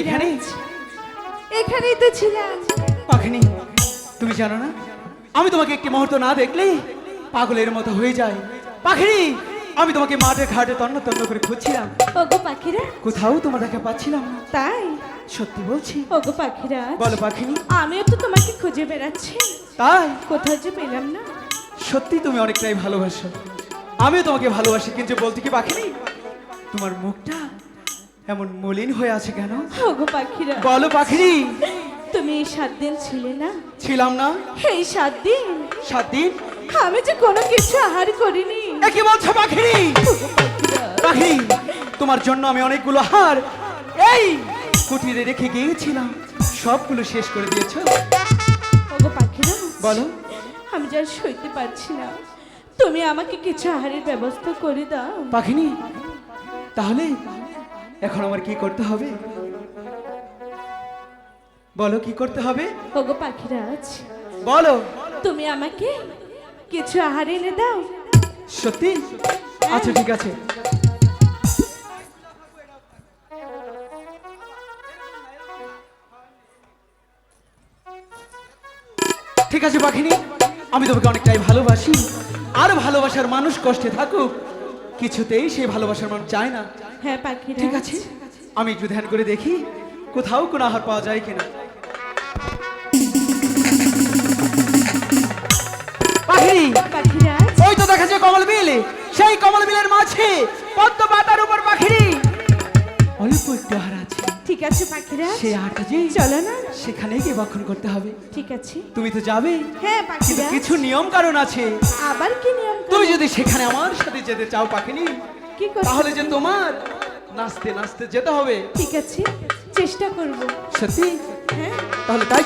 এখানে? এখানেই তো ছিলাম পাখিনি তুমি জানো না? আমি তোমাকে একটি মুহূর্ত না দেখলে পাগলের মতো হয়ে যায়। পাখিনি আমি তোমাকে মাঠে ঘাটে তন্ন তন্ন করে খুঁজছিলাম। ওগো পাখিরা। কোথাও তোমার দেখা পাচ্ছিলাম না। তাই? সত্যি বলছি। ওগো পাখিরাজ বলো পাখিনি। আমিও তো তোমাকে খুঁজে বেড়াচ্ছি। তাই? কোথাও যে পেলাম না। সত্যি তুমি অনেকটাই ভালোবাসো। আমিও তোমাকে ভালোবাসি কিন্তু বলতে কি পাখিনি? তোমার মুখটা এমন মলিন হয়ে আছে কেন? ওগো পাখিরা। বলো পাখিনি তুমি এই সাত দিন ছিলে না? ছিলাম না। এই সাত দিন? সাত দিন? আমি যে কোনো কিছু আহার করিনি। এ কি বলছো পাখিরা? পাখি তোমার জন্য আমি অনেকগুলো হার এই কুটিরে রেখে গিয়েছিলাম। সবগুলো শেষ করে দিয়েছ? ওগো পাখিরা বলো। আমি যার সইতে পারছি না। তুমি আমাকে কিছু আহারের ব্যবস্থা করে দাও। পাখিনি তাহলে এখন আমার কি করতে হবে? বলো কি করতে হবে? ওগো পাখিরাজ। বলো। তুমি আমাকে কিছু আহার এনে দাও। সত্যি? আচ্ছা ঠিক আছে। ঠিক আছে পাখিনি। আমি তোমাকে অনেকটাই ভালোবাসি। আর ভালোবাসার মানুষ কষ্টে থাকুক কিছুতেই সেই ভালোবাসার মানুষ চায় না। হ্যাঁ পাখিরা। ঠিক আছে। আমি একটু ধ্যান করে দেখি কোথাও কোনো আহার পাওয়া যায় কিনা। পাখিরি ওই তো দেখা যায় কমল বিল। সেই কমল বিলের মাঝে পদ্ম পাতার উপর পাখিরি। অল্প একটু আহার আছে। ঠিক আছে পাখিরা। সেই আহারটা যে চলো না। সেখানে গিয়ে বক্ষণ করতে হবে। ঠিক আছে। তুমি তো যাবে। হ্যাঁ পাখিরা। কিছু নিয়ম কারণ আছে। আবার কি নিয়ম তুমি যদি সেখানে আমার সাথে যেতে চাও পাখিনি তাহলে যে তোমার নাচতে নাচতে যেতে হবে। ঠিক আছে চেষ্টা করব। সত্যি? হ্যাঁ। তাহলে তাই